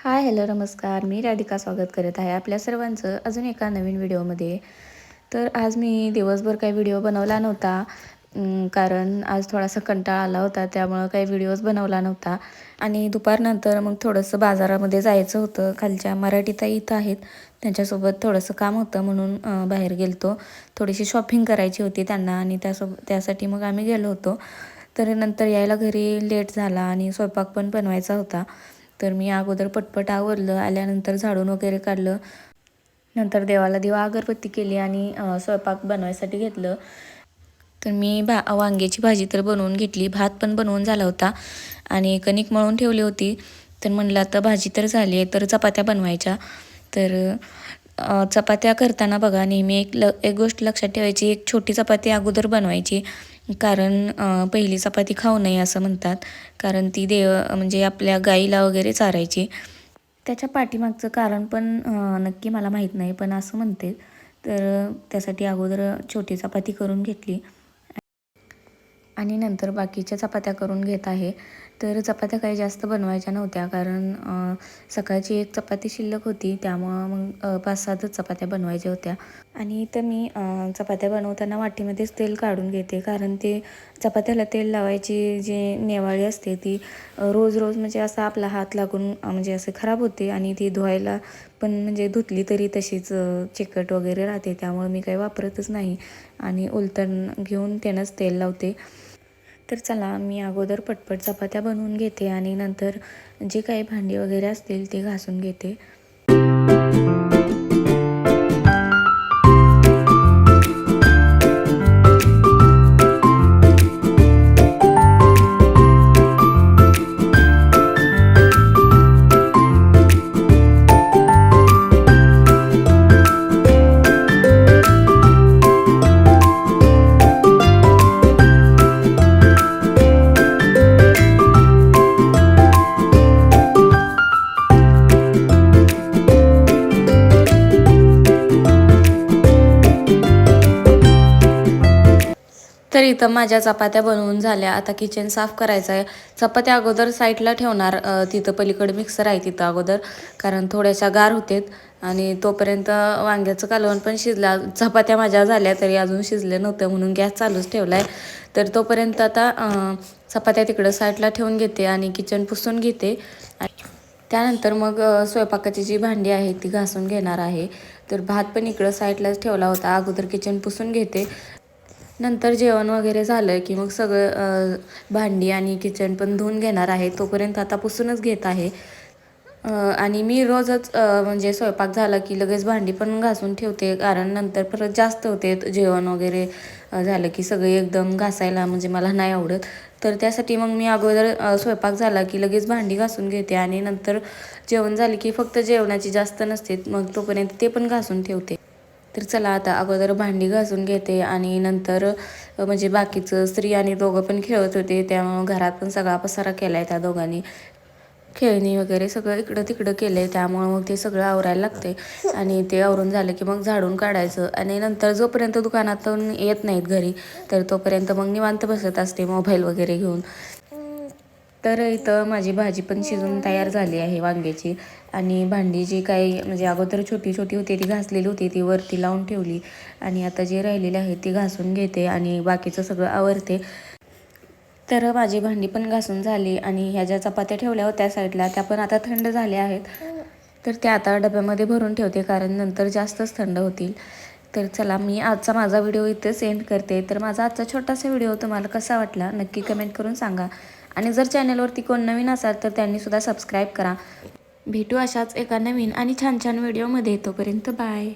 Hi hello नमस्कार. मी राधिका स्वागत करत आहे आपल्या सर्वांचं अजून एका नवीन व्हिडिओमध्ये. तर आज मी दिवसभर काही व्हिडिओ बनवला नव्हता कारण आज थोडासा कंटाळा आला होता त्यामुळं काही व्हिडिओज बनवला नव्हता. आणि दुपारनंतर मग थोडंसं बाजारामध्ये जायचं होतं. खालच्या मराठी ताई इथं आहेत. त्यांच्यासोबत थोडंसं काम होतं म्हणून बाहेर गेलतो. थोडीशी शॉपिंग करायची होती त्यांना आणि त्यासोबत त्यासाठी मग आम्ही गेलो होतो. तर नंतर यायला घरी लेट झाला आणि स्वयंपाक पण बनवायचा होता. तर मी अगोदर पटपट आवरलं आल्यानंतर झाडून वगैरे काढलं. नंतर देवाला दिवा अगरबत्ती केली आणि स्वयंपाक बनवायसाठी घेतलं. तर मी भा वांग्याची भाजी तर बनवून घेतली. भात पण बनवून झाला होता आणि कणिक मळून ठेवली होती. तर म्हणलं आता भाजी तर झाली आहे तर चपात्या बनवायच्या. तर चपात्या करताना बघा नेहमी एक ल एक गोष्ट लक्षात ठेवायची एक छोटी चपाती अगोदर बनवायची. कारण पहिली चपाती खाऊ नये असं म्हणतात. कारण ती देव म्हणजे आपल्या गाईला वगैरे चारायची. त्याच्या पाठीमागचं कारण पण नक्की मला माहीत नाही पण असं म्हणते. तर त्यासाठी अगोदर छोटी चपाती करून घेतली. आणि नंतर बाकीच्या चपात्या करून घेत आहे. तर चपात्या काही जास्त बनवायच्या नव्हत्या. कारण सकाळची एक चपाती शिल्लक होती त्यामुळं मग पाच सातच चपात्या बनवायच्या होत्या. आणि तर मी चपात्या बनवताना वाटीमध्येच तेल काढून घेते. कारण ते चपात्याला तेल लावायची जी नेवाळी असते ती रोज रोज म्हणजे असा आपला हात लागून म्हणजे असे खराब होते आणि ती धुवायला पण म्हणजे धुतली तरी तशीच चिकट वगैरे राहते. त्यामुळे मी काही वापरतच नाही. आणि उलटण घेऊन त्यानंच तेल लावते. तर चला मी अगोदर पटपट चपात्या बनवून घेते आणि नंतर जे काही भांडी वगैरे असतील ते घासून घेते. तर इथं माझ्या चपात्या बनवून झाल्या. आता किचन साफ करायचं आहे चपात्या अगोदर साईडला ठेवणार. तिथं पलीकडे मिक्सर आहे तिथं अगोदर. कारण थोड्याशा गार होतेत. आणि तोपर्यंत वांग्याचं कालवण पण शिजला. चपात्या माझ्या झाल्या तरी अजून शिजले नव्हतं म्हणून गॅस चालूच ठेवला आहे तर तोपर्यंत आता चपात्या तिकडं साईडला ठेवून घेते आणि किचन पुसून घेते. त्यानंतर मग स्वयंपाकाची जी भांडी आहे ती घासून घेणार आहे. तर भात पण इकडं साईडलाच ठेवला होता. अगोदर किचन पुसून घेते. नंतर जेवण वगैरे झालं की मग सगळं भांडी आणि किचन पण धुवून घेणार आहे. तोपर्यंत आता पुसूनच घेत आहे. आणि मी रोजच म्हणजे स्वयंपाक झाला की लगेच भांडी पण घासून ठेवते. कारण नंतर परत जास्त होते जेवण वगैरे झालं की सगळे एकदम घासायला म्हणजे मला नाही आवडत. तर त्यासाठी मग मी अगोदर स्वयंपाक झाला की लगेच भांडी घासून घेते. आणि नंतर जेवण झाले की फक्त जेवणाची जास्त नसते. मग तोपर्यंत ते पण घासून ठेवते. तर चला आता अगोदर भांडी घासून घेते आणि नंतर म्हणजे बाकीचं स्त्री आणि दोघं पण खेळत होते त्यामुळं घरात पण सगळा पसारा केला आहे त्या दोघांनी. खेळणी वगैरे सगळं इकडं तिकडं केलं आहे त्यामुळं मग ते सगळं आवरायला लागते आणि ते आवरून झालं की मग झाडून काढायचं. आणि नंतर जोपर्यंत दुकानातून येत नाहीत घरी तर तोपर्यंत मग निवांत बसत असते मोबाईल वगैरे घेऊन. तर इथं माझी भाजी पण शिजून तयार झाली आहे वांग्याची. आणि भांडी जी काही म्हणजे अगोदर छोटी छोटी होती ती घासलेली होती ती वरती लावून ठेवली. आणि आता जे राहिलेले आहे ती घासून घेते आणि बाकीचं सगळं आवरते. तर माझी भांडी पण घासून झाली आणि ह्या ज्या चपात्या ठेवल्या होत्या साईडला त्या पण आता थंड झाल्या आहेत. तर त्या आता डब्यामध्ये भरून ठेवते कारण नंतर जास्तच थंड होतील. तर चला मी आजचा माझा व्हिडिओ इथं सेंड करते. तर माझा आजचा छोटासा व्हिडिओ तुम्हाला कसा वाटला नक्की कमेंट करून सांगा. आणि जर चॅनलवरती कोण नवीन असाल तर त्यांनीसुद्धा सबस्क्राईब करा. भेटू अशाच एका नवीन आणि छान छान व्हिडिओमध्ये तोपर्यंत बाय